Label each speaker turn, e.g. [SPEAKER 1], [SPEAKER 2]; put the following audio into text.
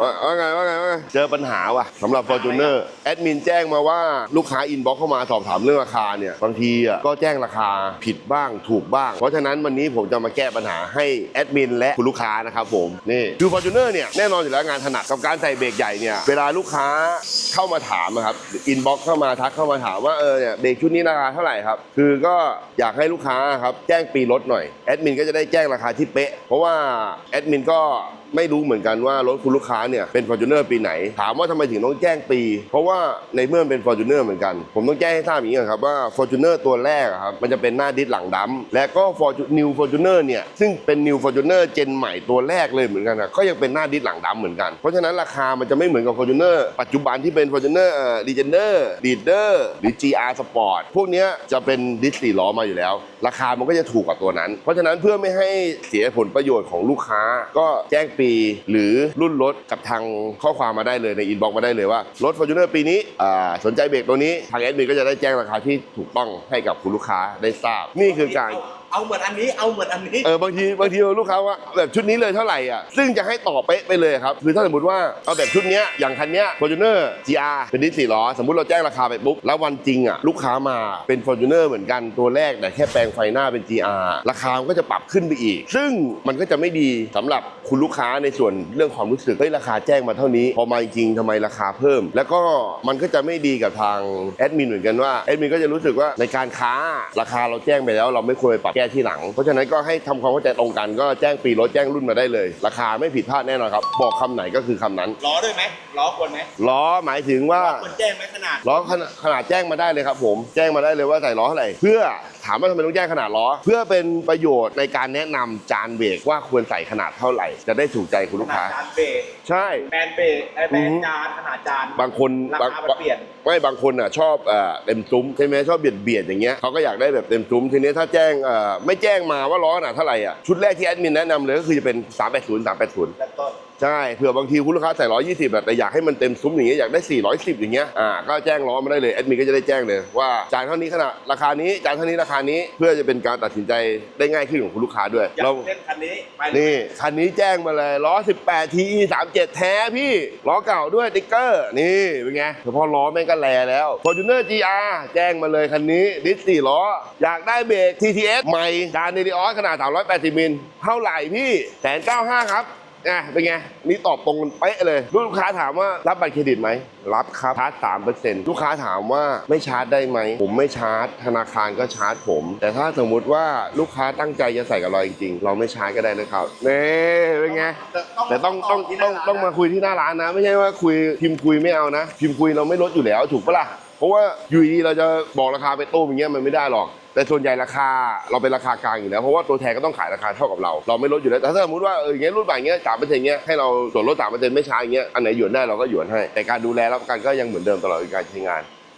[SPEAKER 1] ว่าว่าไงว่าไงว่าไงเจอปัญหาว่ะสำหรับ Fortuner แอดมินแจ้งมาว่าลูกค้าอินบ็อกเข้ามาสอบถามเรื่องราคาเนี่ยบางทีอะก็แจ้งราคาผิดบ้างถูกบ้าง เพราะฉะนั้นวันนี้ผมจะมาแก้ปัญหาให้แอดมินและคุณลูกค้านะครับผมนี่คือ Fortuner เนี่ยแน่นอนอยู่แล้วงานถนัดกับการใส่เบรกใหญ่เนี่ยเวลาลูกค้าเข้ามาถามอะครับอินบ็อกเข้ามาทักเข้ามาถามว่าเออเนี่ยเบรกชุดนี้ราคาเท่าไหร่ครับคือก็อยากให้ลูกค้าครับแจ้งปีรถหน่อยแอดมินก็จะได้แจ้งราคาที่เป๊ะเพราะว่าแอดมินก็ไม่รู้เหมือนกันว่ารถคุณลูกค้าเนี่ยเป็น Fortuner ปีไหน ถามว่าทำไมถึงต้องแจ้งปี เพราะว่าในเมื่อเป็น Fortuner เหมือนกัน ผมต้องแจ้งให้ทราบอย่างนี้ก่อนครับว่า Fortuner ตัวแรกอะครับมันจะเป็นหน้าดิสหลังดำและก็ Fortu- New Fortuner เนี่ยซึ่งเป็น New Fortuner เจนใหม่ตัวแรกเลยเหมือนกันอะก็ยังเป็นหน้าดิสหลังดำเหมือนกัน เพราะฉะนั้นราคามันจะไม่เหมือนกับ Fortuner ปัจจุบันที่เป็น Fortuner เอ่อ Legender Leader หรือ GR Sport พวกเนี้ยจะเป็นดิสสี่ล้อมาอยู่แล้ว ราคามันก็จะถูกกว่าตัวนั้น เพราะฉะนั้นเพื่อไม่ให้เสียผลประโยชน์ของลูกค้าก็แจ้งปีหรือรุ่นรถกับทางข้อความมาได้เลยในอินบ็อกมาได้เลยว่ารถ Fortuner ปีนี้สนใจเบรกตัวนี้ทางแอดมินก็จะได้แจ้งราคาที่ถูกต้องให้กับคุณลูกค้าได้ทราบ นี่คือการ
[SPEAKER 2] เอาเหมือนอันนี้เอาเหมือนอันนี้
[SPEAKER 1] เออบางทีบางทีลูกค้าว่าแบบชุดนี้เลยเท่าไหร่อะซึ่งจะให้ต่อเป๊ะไปเลยครับคือถ้าสมมติว่าเอาแบบชุดเนี้ยอย่างคันเนี้ย Fortuner GR เป็นดิสสี่ล้อสมมติเราแจ้งราคาไปปุ๊บแล้ววันจริงอะลูกค้ามาเป็น Fortuner เหมือนกันตัวแรกแต่แค่แปลงไฟหน้าเป็น GR ราคามันก็จะปรับขึ้นไปอีก ซึ่งมันก็จะไม่ดีสำหรับคุณลูกค้าในส่วนเรื่องความรู้สึกเฮ้ยราคาแจ้งมาเท่านี้พอมาจริงๆทำไมราคาเพิ่ม แล้วก็มันก็จะไม่ดีกับทางแอดมินเหมือนกันว่าแอดมินก็จะรู้สึกว่าในการค้าราคาเราแจ้งไปแล้ว เราไม่ควรไปปรับแก้ที่หลัง เพราะฉะนั้นก็ให้ทำความเข้าใจตรงกันก็แจ้งปีรถแจ้งรุ่นมาได้เลย ราคาไม่ผิดพลาดแน่นอนครับ บอกคำไหนก็คือคำนั้น
[SPEAKER 2] ล้อด้วยไหมล้อควรไหม
[SPEAKER 1] ล้อหมายถึงว่า
[SPEAKER 2] ล้อควรแจ้งไหมขนาด
[SPEAKER 1] ล้อขนาดขนาดแจ้งมาได้เลยครับ ผมแจ้งมาได้เลยว่าใส่ล้อเท่าไหร่เพื่อ ถามว่าทำไมต้องแจ้งขนาดล้อ เพื่อเป็นประโยชน์ในการแนะนำจานเบรกว่าควรใส่ขนาดเท่าไหร่ จะได้ถูกใจคุณ
[SPEAKER 2] ข
[SPEAKER 1] ลูก
[SPEAKER 2] นา
[SPEAKER 1] ค้า
[SPEAKER 2] ดจานเบรก
[SPEAKER 1] ใช่
[SPEAKER 2] แบนเบรกไอ้แบ
[SPEAKER 1] อื
[SPEAKER 2] น
[SPEAKER 1] อฮึ
[SPEAKER 2] จานขนาดจาน
[SPEAKER 1] บางคน
[SPEAKER 2] รา
[SPEAKER 1] บาง
[SPEAKER 2] คามันเปลี่ยน
[SPEAKER 1] ไม่บางคนอะชอบเอ่อเต็มซุ้มใช่ไหมชอบเบียดเบียดอย่างเงี้ยเขาก็อยากได้แบบเต็มซุ้มทีนี้ถ้าแจ้งเอ่อไม่แจ้งมาว่าล้อขนาดเท่าไหร่อะชุดแรกที่แอดมินแนะนำเลยก็คือจะเป็น 380 380
[SPEAKER 2] เริ่มต้น
[SPEAKER 1] ใช่เผื่อบางทีคุณลูกค้าใส่120แบบแต่อยากให้มันเต็มซุ้มอย่างเงี้ยอยากได้410อย่างเงี้ยอ่าก็แจ้งล้อมาได้เลยแอดมินก็จะได้แจ้งเลยว่าจานเท่านี้ขนาดราคานี้จานเท่านี้ราคานี้เพื่อจะเป็นการตัดสินใจได้ง่ายขึ้นของคุณลูกค้าด้วย
[SPEAKER 2] อยาก
[SPEAKER 1] เรา
[SPEAKER 2] เล่นคันนี้ไปเลย
[SPEAKER 1] นี่คันนี้แจ้งมาเลยล้อ18 TE 37แท้พี่ล้อเก่าด้วยติ๊กเกอร์นี่เป็นไงเฉพาะล้อแม่งก็แลแล้ว Fortuner GR แจ้งมาเลยคันนี้ดิสสี่ล้อ อยากได้เบรก TTS ใหม่จานเดลิออสขนาด 380 มิลเท่าไหร่พี่แสนเก้าห้าครับ อะเป็นไง นี่ตอบตรงกันเป๊ะเลย ลูกค้าถามว่ารับบัตรเครดิตไหม รับครับ ชาร์จสามเปอร์เซ็นต์ลูกค้าถามว่าไม่ชาร์จได้ไหม ผมไม่ชาร์จ ธนาคารก็ชาร์จผม แต่ถ้าสมมุติว่าลูกค้าตั้งใจจะใส่กับเราจริงๆ เราไม่ชาร์จก็ได้นะครับนี่เป็นไง แต่ต้องต้อง
[SPEAKER 2] ที่ห
[SPEAKER 1] ต้
[SPEAKER 2] น้
[SPEAKER 1] อง
[SPEAKER 2] ร้น
[SPEAKER 1] ต้องมาคุยที่หน้าร้านนะ ไม่ใช่ว่าคุยพิมพ์คุยไม่เอานะ พิมพ์คุยเราไม่ลดอยู่แล้วถูกปะล่ะ เพราะว่าอยู่ดีๆเราจะบอกราคาไปตู้อย่างเงี้ยมันไม่ได้หรอก แต่ส่วนใหญ่ราคาเราเป็นราคากลางอยู่แล้วเพราะว่าตัวแทนก็ต้องขายราคาเท่ากับเรา เราไม่ลดอยู่แล้วแต่ถ้าสมมติว่าเอออย่างเงี้ยรุ่นใหม่อย่างเงี้ยสามเปอร์เซ็นต์เงี้ยให้เราส่วนลดสามเปอร์เซ็นต์ไม่ช้าอย่างเงี้ยอันไหนหยวนได้เราก็หยวนให้แต่การดูแลรับประกันก็ยังเหมือนเดิมตลอดการใช้งาน